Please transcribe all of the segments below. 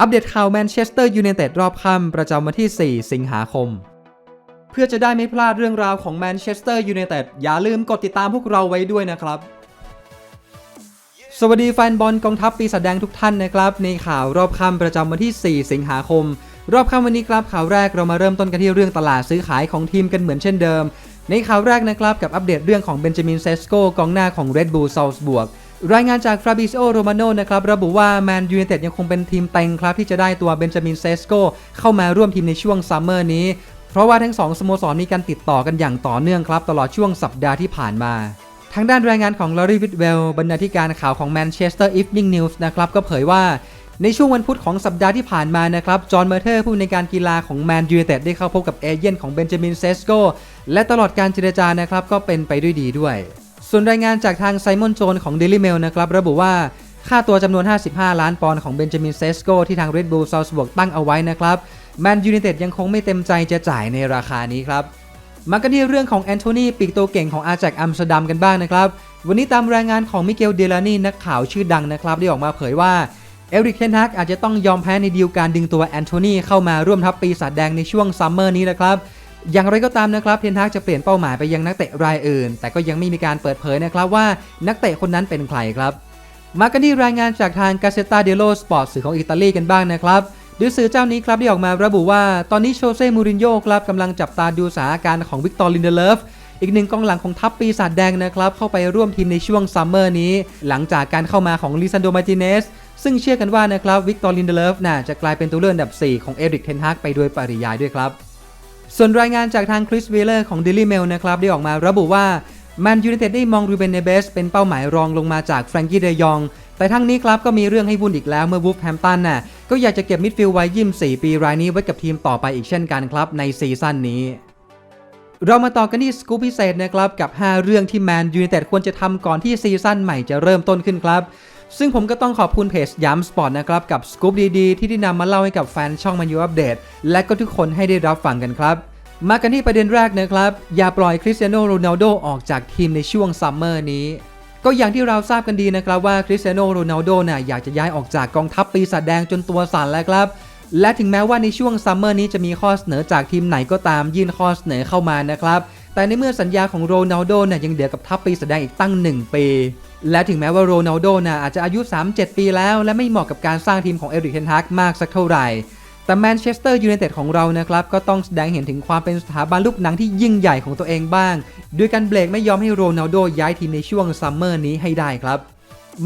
อัปเดตข่าวแมนเชสเตอร์ยูไนเต็ดรอบค่ำประจำวันที่ 4 สิงหาคม เพื่อจะได้ไม่พลาดเรื่องราวของแมนเชสเตอร์ยูไนเต็ดอย่าลืมกดติดตามพวกเราไว้ด้วยนะครับ สวัสดีแฟนบอลกองทัพปีศาจแดงทุกท่านนะครับ ในข่าวรอบค่ำประจำวันที่ 4 สิงหาคม รอบค่ำวันนี้ครับข่าวแรกเรามาเริ่มต้นกันที่เรื่องตลาดซื้อขายของทีมกันเหมือนเช่นเดิม ในข่าวแรกนะครับกับอัปเดตเรื่องของเบนจามินเซสโกกองหน้าของ Red Bull Salzburg รายงานจากฟราบิโอโรมาโนนะครับระบุว่าแมนยู i นเต็ดยังคงเป็นทีมเต็งครับ ที่จะได้ตัวเบนจามินเซสโกเข้ามาร่วมทีมในช่วงซัมเมอร์นี้ เพราะว่าทั้งสองสโมสรมีการติดต่อกันอย่างต่อเนื่องครับ ตลอดช่วงสัปดาห์ที่ผ่านมาทางด้านรายงานของลอรีวิดเวลบรรณาธิการข่าวของ Manchester Evening News นะครับก็เผยว่าในช่วงวันพุธของสัปดาห์ที่ผ่านมานะครับ จอห์นเมอร์เทอร์ผู้ในการกีฬาของแมนยู i นเต็ดได้เข้าพบกับเอเย่นของเบนจามินเซสโกและตลอดการเจรจานะครับก็เป็นไปด้วยดีด้วย ส่วนรายงานจากทางไซมอนโจนของ Daily Mail นะครับระบุว่าค่าตัวจำนวน 55 ล้านปอนด์ของเบนจามินเซสโกที่ทาง Red Bull Salzburg ตั้งเอาไว้นะครับแมนยู i นเต็ดยังคงไม่เต็มใจจะจ่ายในราคานี้ครับมากันที่เรื่องของแอนโทนีปีกตัวเก่งของอาแจกอัมสเตอร์ดัมกันบ้างนะครับ วันนี้ตามรายงานของมิเกลเดลานีนักข่าวชื่อดังนะครับ ได้ออกมาเผยว่า เอริกเทนฮักอาจจะต้องยอมแพ้ในดีลการดึงตัวแอนโทนีเข้ามาร่วมทัพปีศาจแดงในช่วงซัมเมอร์นี้นะครับ อย่างไรก็ตามนะครับเทนฮักจะเปลี่ยนเป้าหมายไปยังนักเตะรายอื่น แต่ก็ยังไม่มีการเปิดเผยนะครับว่านักเตะคนนั้นเป็นใครครับ มากันที่รายงานจากทางกาเซตาเดโลสปอร์ตสื่อของอิตาลีกันบ้างนะครับโดยสื่อเจ้านี้ครับได้ออกมาระบุว่าตอนนี้โชเซ่มูรินโญ่ครับกำลังจับตาดูสถานการณ์ของวิกตอร์ลินเดเลฟอีกหนึ่งกองหลังของทัพปีศาจแดงนะครับ เข้าไปร่วมทีมในช่วงซัมเมอร์นี้ หลังจากการเข้ามาของลิซันโดมาติเนสซึ่งเชื่อกันว่านะครับวิกตอร์ลินเดเลฟน่าจะกลายเป็นตัวเลือกอันดับ 4 ของเอริกเทนฮากไปโดยปริยายด้วยครับ ส่วนรายงานจากทางคริสเวเลอร์ของ Daily Mail นะครับ ได้ออกมาระบุว่าแมนยู i นเต็ดได้มองรูเบนเนเบสเป็นเป้าหมายรองลงมาจากแฟรงกี้เดยอง แต่ทั้งนี้ครับก็มีเรื่องให้วุ่นอีกแล้วเมื่อวูฟแฮมตันน่ะก็อยากจะเก็บมิดฟิลด์วัยยิม4ปีรายนี้ไว้กับทีมต่อไปอีกเช่นกันครับในซีซั่นนี้ เรามาต่อกันที่สกู๊ปพิเศษนะครับกับ 5 เรื่องที่แมนยู i นเต็ดควรจะทำก่อนที่ซีซั่นใหม่จะเริ่มต้นขึ้นครับ ซึ่งผมก็ต้องขอบคุณเพจย้ำสปอร์ตนะครับ กับสกู๊ปดีๆ ที่ได้นำมาเล่าให้กับแฟนช่องมันยูอัปเดต และก็ทุกคนให้ได้รับฟังกันครับ มากันที่ประเด็นแรกนะครับ อย่าปล่อยคริสเตียโนโรนัลโดออกจากทีมในช่วงซัมเมอร์นี้ก็อย่างที่เราทราบกันดีนะครับว่าคริสเตียโนโรนัลโดน่ะอยากจะย้ายออกจากกองทัพปีศาจแดงจนตัวสั่นแล้วครับ และถึงแม้ว่าในช่วงซัมเมอร์นี้จะมีข้อเสนอจากทีมไหนก็ตามยื่นข้อเสนอเข้ามานะครับ แต่ในเมื่อสัญญาของโรนัลโดเนี่ยยังเดือกับทัพปีศาจแดงอีกตั้ง 1 ปี และถึงแม้ว่าโรนัลโดน่ะอาจจะอายุ 37 ปีแล้ว และไม่เหมาะกับการสร้างทีมของเอริกเทนฮักมากสักเท่าไหร่ แต่แมนเชสเตอร์ยูไนเต็ดของเรานะครับ ก็ต้องแสดงเห็นถึงความเป็นสถาบันลูกหนังที่ยิ่งใหญ่ของตัวเองบ้าง ด้วยการเบรกไม่ยอมให้โรนัลโดย้ายทีมในช่วงซัมเมอร์นี้ให้ได้ครับ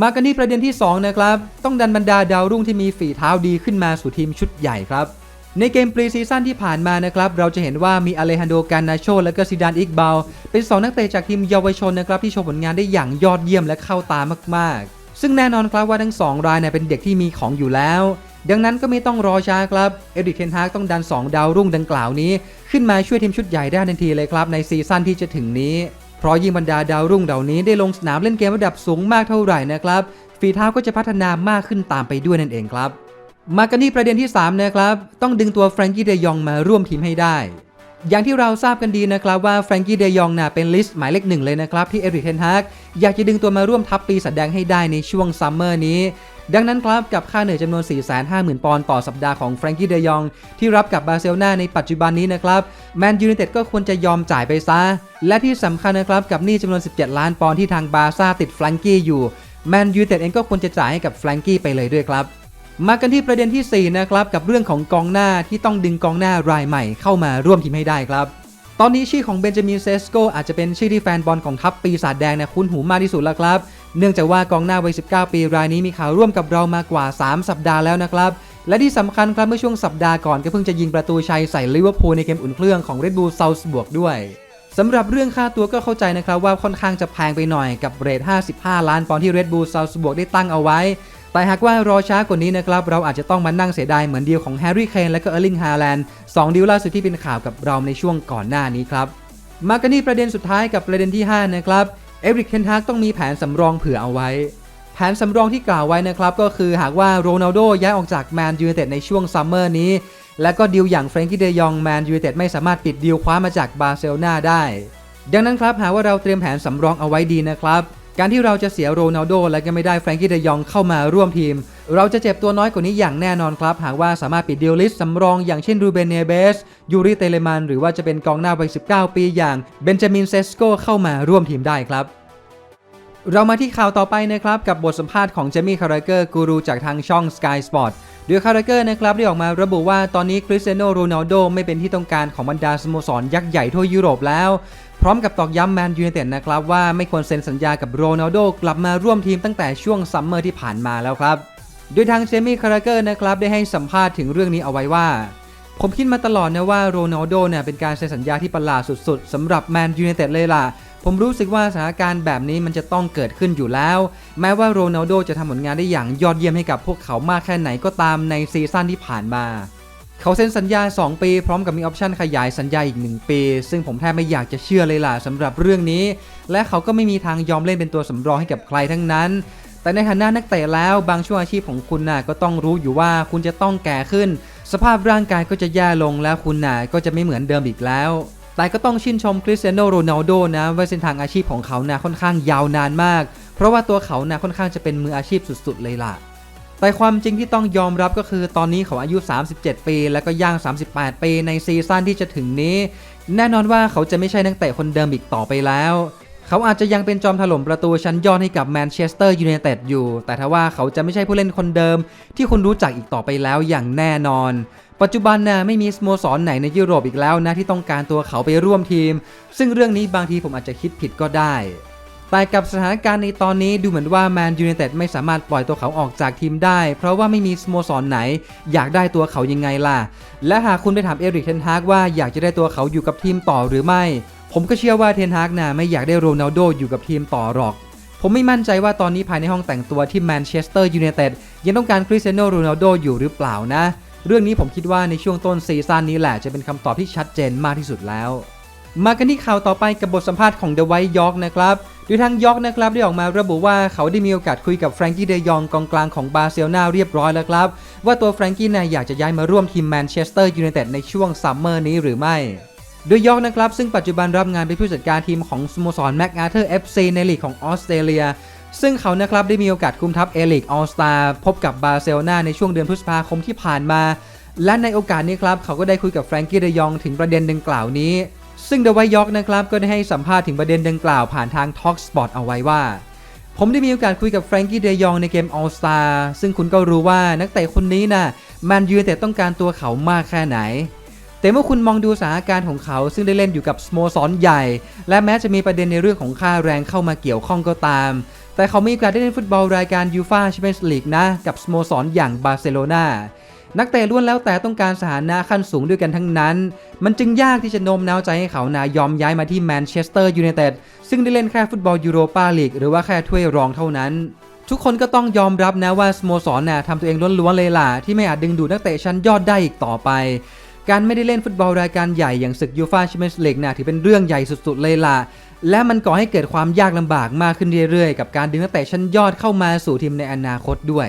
มากันที่ประเด็นที่ 2 นะครับ ต้องดันบรรดาดาวรุ่งที่มีฝีเท้าดีขึ้นมาสู่ทีมชุดใหญ่ครับ ในเกมปรีซีซั่นที่ผ่านมานะครับ เราจะเห็นว่ามีอเลฮันโดการนาโช และก็ซิดานอิกบาลเป็น 2 นักเตะจากทีมเยาวชนนะครับที่โชว์ผลงานได้อย่างยอดเยี่ยมและเข้าตามาก ๆ ซึ่งแน่นอนครับว่าทั้ง 2 รายเนี่ยเป็นเด็กที่มีของอยู่แล้ว ดังนั้นก็ไม่ต้องรอช้าครับเอริกเทนฮากต้องดัน 2 ดาวรุ่งดังกล่าวนี้ ขึ้นมาช่วยทีมชุดใหญ่ได้ทันทีเลยครับในซีซั่นที่จะถึงนี้ เพราะยิ่งบรรดาดาวรุ่งเหล่านี้ได้ลงสนามเล่นเกมระดับสูงมากเท่าไหร่นะครับฝีเท้าก็จะพัฒนามากขึ้นตามไปด้วยนั่นเองครับ มากันที่ประเด็นที่ 3 นะครับ ต้องดึงตัวแฟรงกี้เดยองมาร่วมทีมให้ได้ อย่างที่เราทราบกันดีนะครับว่าแฟรงกี้เดยองน่ะเป็นลิสต์หมายเลขหนึ่งเลยนะครับ ที่เอริกเทนฮากอยากจะดึงตัวมาร่วมทัพปีศาจแดงให้ได้ในช่วงซัมเมอร์นี้ ดังนั้นครับกับค่าเหนื่อยจำนวน 450,000 ปอนด์ต่อสัปดาห์ของแฟรงกี้เดยอง ที่รับกับบาร์เซโลนาในปัจจุบันนี้นะครับแมนยู i นเต็ดก็ควรจะยอมจ่ายไปซะ และที่สำคัญนะครับกับหนี้จำนวน 17 ล้านปอนด์ที่ทางบาร์ซ่าติดแฟรงกี้อยู่แมนยู i นเต็ดเองก็ควรจะจ่ายให้กับแฟรงกี้ไปเลยด้วยครับ มากันที่ประเด็นที่ 4 นะครับ กับเรื่องของกองหน้าที่ต้องดึงกองหน้ารายใหม่เข้ามาร่วมทีมให้ได้ครับ ตอนนี้ชื่อของเบนจามินเซสโกอาจจะเป็นชื่อที่แฟนบอลของทัพปีศาจแดงเนี่ยคุ้นหูมากที่สุดแล้วครับ เนื่องจากว่ากองหน้าวัย 19 ปีรายนี้มีข่าวร่วมกับเรามากว่า 3 สัปดาห์แล้วนะครับและที่สำคัญครับเมื่อช่วงสัปดาห์ก่อนก็เพิ่งจะยิงประตูชัยใส่ลิเวอร์พูลในเกมอุ่นเครื่องของ Red Bull Salzburg ด้วยสำหรับเรื่องค่าตัวก็เข้าใจนะครับว่าค่อนข้างจะแพงไปหน่อยกับเรท 55 ล้านปอนด์ที่ Red Bull Salzburg ได้ตั้งเอาไว้ แต่หากว่ารอช้ากว่านี้นะครับ เราอาจจะต้องมานั่งเสียดายเหมือนดีลของแฮร์รี่เคนและก็เออร์ลิงฮาแลนด์สองดีลล่าสุดที่เป็นข่าวกับเราในช่วงก่อนหน้านี้ครับ มากันที่ประเด็นสุดท้ายกับประเด็นที่ 5 นะครับ เอริกเคนฮากต้องมีแผนสำรองเผื่อเอาไว้ แผนสำรองที่กล่าวไว้นะครับ ก็คือหากว่าโรนัลโดย้ายออกจากแมนยูไนเต็ดในช่วงซัมเมอร์นี้ และก็ดีลอย่างเฟรนกี้เดยองแมนยูไนเต็ดไม่สามารถปิดดีลคว้ามาจากบาร์เซโลนาได้ ดังนั้นครับหากว่าเราเตรียมแผนสำรองเอาไว้ดีนะครับ การที่เราจะเสียโรนัลโดและก็ไม่ได้แฟรงกี้เดยองเข้ามาร่วมทีม เราจะเจ็บตัวน้อยกว่านี้อย่างแน่นอนครับ หากว่าสามารถปิดดีลลิสต์สำรองอย่างเช่นรูเบนเนเบส ยูริเตเลมัน หรือว่าจะเป็นกองหน้าวัย 19 ปีอย่างเบนจามินเซสโกเข้ามาร่วมทีมได้ครับเรามาที่ข่าวต่อไปนะครับ กับบทสัมภาษณ์ของเจมี่คาราเกอร์กูรูจากทางช่อง Sky Sport โดยคาราเกอร์นะครับได้ออกมาระบุว่าตอนนี้คริสเตียโนโรนัลโดไม่เป็นที่ต้องการของบรรดาสโมสรยักษ์ใหญ่ทั่วยุโรปแล้ว พร้อมกับตอกย้ำแมนยูไนเต็ดนะครับว่าไม่ควรเซ็นสัญญากับโรนัลโดกลับมาร่วมทีมตั้งแต่ช่วงซัมเมอร์ที่ผ่านมาแล้วครับ โดยทางเจมี่คาราเกอร์นะครับได้ให้สัมภาษณ์ถึงเรื่องนี้เอาไว้ว่า ผมคิดมาตลอดนะว่าโรนัลโดเนี่ยเป็นการเซ็นสัญญาที่ประหลาดสุดๆสำหรับแมนยูไนเต็ดเลยล่ะผมรู้สึกว่าสถานการณ์แบบนี้มันจะต้องเกิดขึ้นอยู่แล้ว แม้ว่าโรนัลโดจะทำผลงานได้อย่างยอดเยี่ยมให้กับพวกเขามากแค่ไหนก็ตามในซีซั่นที่ผ่านมา เขาเซ็นสัญญา 2 ปี พร้อมกับมีออปชันขยายสัญญาอีก 1 ปี ซึ่งผมแทบไม่อยากจะเชื่อเลยล่ะสำหรับเรื่องนี้ และเขาก็ไม่มีทางยอมเล่นเป็นตัวสำรองให้กับใครทั้งนั้น แต่ในฐานะนักเตะแล้วบางช่วงอาชีพของคุณน่ะก็ต้องรู้อยู่ว่าคุณจะต้องแก่ขึ้น สภาพร่างกายก็จะแย่ลงแล้วคุณน่ะก็จะไม่เหมือนเดิมอีกแล้วแต่ก็ต้องชื่นชมคริสเตียโนโรนัลโดนะว่าเส้นทางอาชีพของเขานะ่ค่อนข้างยาวนานมาก เพราะว่าตัวเขานะ่ะค่อนข้างจะเป็นมืออาชีพสุดๆเลยล่ะ แต่ความจริงที่ต้องยอมรับก็คือตอนนี้เขาอายุ 37 ปี แล้วก็ย่าง 38 ปีในซีซั่นที่จะถึงนี้ แน่นอนว่าเขาจะไม่ใช่นักเตะคนเดิมอีกต่อไปแล้ว เขาอาจจะยังเป็นจอมถล่มประตูชั้นยอดให้กับแมนเชสเตอร์ยูไนเต็ดอยู่ แต่ถ้าว่าเขาจะไม่ใช่ผู้เล่นคนเดิม ที่คุณรู้จักอีกต่อไปแล้วอย่างแน่นอน ปัจจุบันนะไม่มีสโมสรไหนในยุโรปอีกแล้วนะที่ต้องการตัวเขาไปร่วมทีม ซึ่งเรื่องนี้บางทีผมอาจจะคิดผิดก็ได้ แต่กับสถานการณ์ในตอนนี้ดูเหมือนว่าแมนยูไนเต็ดไม่สามารถปล่อยตัวเขาออกจากทีมได้ เพราะว่าไม่มีสโมสรไหน อยากได้ตัวเขายังไงล่ะ และหากคุณไปถามเอริกเทนฮากว่าอยากจะได้ตัวเขาอยู่กับทีมต่อหรือไม่ ผมก็เชื่อว่าเทนฮากน่ะไม่อยากได้โรนัลโดอยู่กับทีมต่อหรอกผมไม่มั่นใจว่าตอนนี้ภายในห้องแต่งตัวที่แมนเชสเตอร์ยูไนเต็ดยังต้องการคริสเตียโนโรนัลโดอยู่หรือเปล่านะ เรื่องนี้ผมคิดว่าในช่วงต้นซีซั่นนี้แหละจะเป็นคำตอบที่ชัดเจนมากที่สุดแล้ว มากันที่ข่าวต่อไปกับบทสัมภาษณ์ของเดวท์ยอร์กนะครับ ดยทางยอกนะครับได้ออกมาระบุว่าเขาได้มีโอกาสคุยกับแฟรงกี้เดยองกองกลางของบาร์เซโลนาเรียบร้อยแล้วครับ ว่าตัวแฟรงกี้นี่ยอยากจะย้ายมาร่วมทีมแมนเชสเตอร์ยูไนเต็ดในช่วงซัมเมอร์นี้หรือไม่โดยยอกนะครับซึ่งปัจจุบันรับงานเป็นผู้จัดการทีมของสโมสรแม็กอาเธอร์เอฟซีในลีกของออสเตรเลีย ซึ่งเขานะครับได้มีโอกาสคุมทัพเอลิกออสตาพบกับบาร์เซโลนาในช่วงเดือนพฤษภาคมที่ผ่านมา และในโอกาสนี้ครับเขาก็ได้คุยกับแฟรงกี้เดยองถึงประเด็นดังกล่าวนี้ ซึ่งเดวท์ยอร์กนะครับก็ได้ให้สัมภาษณ์ถึงประเด็นดังกล่าวผ่านทาง Talk Spot เอาไว้ว่า ผมได้มีโอกาสคุยกับแฟรงกี้เดยองในเกม All Star ซึ่งคุณก็รู้ว่านักเตะคนนี้นะ่ะแมนยูไนเต็ดต้องการตัวเขามากแค่ไหน แต่เมื่อคุณมองดูสถานการณ์ของเขา ซึ่งได้เล่นอยู่กับสโมสรใหญ่ และแม้จะมีประเด็นในเรื่องของค่าแรงเข้ามาเกี่ยวข้องก็ตาม แต่เขามีโอกาสได้เล่นฟุตบอลรายการยูฟาแชมเปี้ยนส์ลีกนะกับสโมสรอย่างบาร์เซโลนา นักเตะล้วนแล้วแต่ต้องการสถานะขั้นสูงด้วยกันทั้งนั้น มันจึงยากที่จะโน้มน้าวใจให้เขานายอมย้ายมาที่แมนเชสเตอร์ยูไนเต็ดซึ่งได้เล่นแค่ฟุตบอลยูโรปาลีกหรือว่าแค่ถ้วยรองเท่านั้น ทุกคนก็ต้องยอมรับนะว่าสโมสรน่ะทำตัวเองล้วนๆเลยล่ะที่ไม่อาจดึงดูดนักเตะชั้นยอดได้อีกต่อไปการไม่ได้เล่นฟุตบอลรายการใหญ่อย่างศึกยูฟาแชมเปี้ยนส์ลีกน่ะถือเป็นเรื่องใหญ่สุดๆเลยล่ะ และมันก่อให้เกิดความยากลำบากมากขึ้นเรื่อยๆ กับการดึงนักเตะชั้นยอดเข้ามาสู่ทีมในอนาคตด้วย